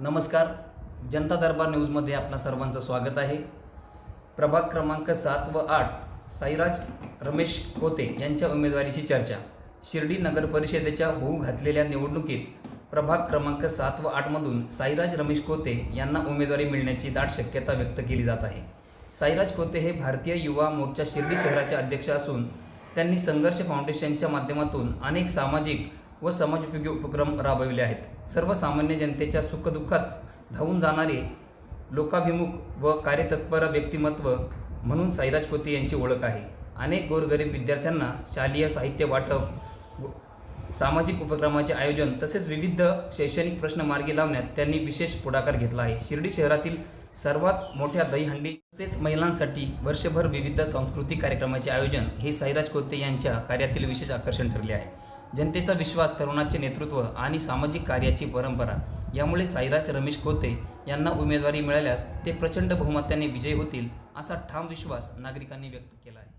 नमस्कार. जनता दरबार न्यूजमध्ये आपणा सर्वांचं स्वागत आहे. प्रभाग क्रमांक सात व आठ साईराज रमेश कोते यांच्या उमेदवारीची चर्चा. शिर्डी नगर परिषदेच्या होऊ घातलेल्या निवडणुकीत प्रभाग क्रमांक सात व आठमधून साईराज रमेश कोते यांना उमेदवारी मिळण्याची दाट शक्यता व्यक्त केली जात आहे. साईराज कोते हे भारतीय युवा मोर्चा शिर्डी शहराचे अध्यक्ष असून त्यांनी संघर्ष फाउंडेशनच्या माध्यमातून अनेक सामाजिक व समाजोपयोगी उपक्रम राबविले आहेत. सर्वसामान्य जनतेच्या सुखदुःखात धावून जाणारे लोकाभिमुख व कार्यतत्पर व्यक्तिमत्व म्हणून साईराज कोते यांची ओळख आहे. अनेक गोरगरीब विद्यार्थ्यांना शालेय साहित्य वाटप व सामाजिक उपक्रमाचे आयोजन तसेच विविध शैक्षणिक प्रश्न मार्गी लावण्यात त्यांनी विशेष पुढाकार घेतला आहे. शिर्डी शहरातील सर्वात मोठ्या दहीहंडी तसेच महिलांसाठी वर्षभर विविध सांस्कृतिक कार्यक्रमाचे आयोजन हे साईराज कोते यांच्या कार्यातील विशेष आकर्षण ठरले आहे. जनतेचा विश्वास तरुणाचे नेतृत्व आणि सामाजिक कार्याची परंपरा यामुळे साईराज रमेश कोते यांना उमेदवारी मिळाल्यास ते प्रचंड बहुमताने विजयी होतील असा ठाम विश्वास नागरिकांनी व्यक्त केला आहे.